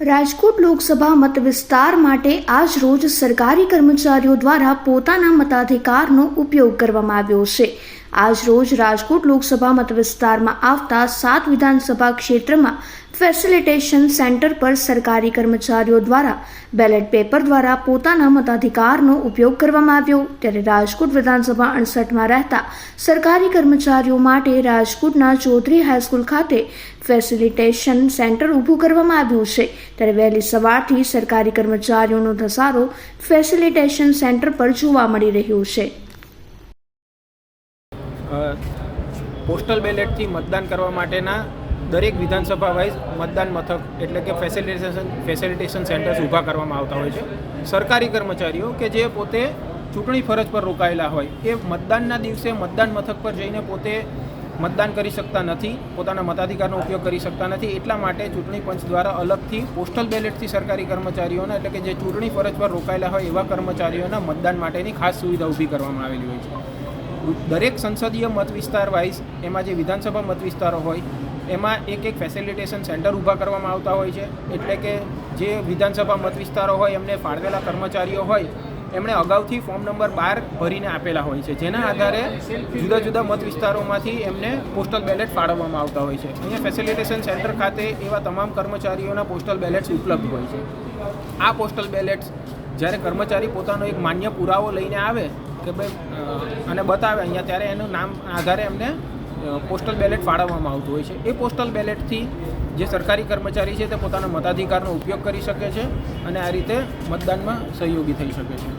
રાજકોટ લોકસભા મત વિસ્તાર માટે આજ રોજ સરકારી કર્મચારીઓ દ્વારા પોતાના મતાધિકારનો ઉપયોગ કરવામાં આવ્યો છે. આજ રોજ રાજકોટ લોકસભા મત વિસ્તારમાં આવતા સાત વિધાનસભા ક્ષેત્રમાં ફેસિલિટેશન સેન્ટર પર સરકારી કર્મચારીઓ દ્વારા બેલેટ પેપર દ્વારા પોતાના મતાધિકારનો ઉપયોગ કરવામાં આવ્યો. ત્યારે રાજકોટ વિધાનસભા અડસઠમાં રહેતા સરકારી કર્મચારીઓ માટે રાજકોટના ચૌધરી હાઈસ્કૂલ ખાતે ફેસિલિટેશન સેન્ટર ઊભું કરવામાં આવ્યું છે. ત્યારે વહેલી સવારથી સરકારી કર્મચારીઓનો ધસારો ફેસિલિટેશન સેન્ટર પર જોવા મળી રહ્યો છે. પોસ્ટલ બેલેટથી મતદાન કરવા માટેના દરેક વિધાનસભા વાઇઝ મતદાન મથક એટલે કે ફેસિલિટેશન ફેસિલિટેશન સેન્ટર્સ ઊભા કરવામાં આવતા હોય છે. સરકારી કર્મચારીઓ કે જે પોતે ચૂંટણી ફરજ પર રોકાયેલા હોય, એ મતદાનના દિવસે મતદાન મથક પર જઈને પોતે મતદાન કરી શકતા નથી, પોતાના મતાધિકારનો ઉપયોગ કરી શકતા નથી. એટલા માટે ચૂંટણી પંચ દ્વારા અલગથી પોસ્ટલ બેલેટથી સરકારી કર્મચારીઓના એટલે કે જે ચૂંટણી ફરજ પર રોકાયેલા હોય એવા કર્મચારીઓના મતદાન માટેની ખાસ સુવિધા ઊભી કરવામાં આવેલી હોય છે. દરેક સંસદીય મત વિસ્તાર વાઇઝ એમાં જે વિધાનસભા મત વિસ્તારો હોય એમાં એક એક ફેસિલિટેશન સેન્ટર ઊભા કરવામાં આવતા હોય છે. એટલે કે જે વિધાનસભા મત વિસ્તારો હોય, એમને ફાળવેલા કર્મચારીઓ હોય, એમણે અગાઉથી ફોર્મ નંબર બાર ભરીને આપેલા હોય છે. જેના આધારે જુદા જુદા મત વિસ્તારોમાંથી એમને પોસ્ટલ બેલેટ ફાળવવામાં આવતા હોય છે. અહીંયા ફેસિલિટેશન સેન્ટર ખાતે એવા તમામ કર્મચારીઓના પોસ્ટલ બેલેટ્સ ઉપલબ્ધ હોય છે. આ પોસ્ટલ બેલેટ્સ જ્યારે કર્મચારી પોતાનો એક માન્ય પુરાવો લઈને આવે, કે ભાઈ અને બતાવે, અહીંયા ત્યારે એનું નામ, આધારે એમને પોસ્ટલ બેલેટ ફાળવવામાં આવતું હોય છે. એ પોસ્ટલ બેલેટથી જે સરકારી કર્મચારી છે તે પોતાના મતાધિકારનો ઉપયોગ કરી શકે છે અને આ રીતે મતદાનમાં સહયોગી થઈ શકે છે.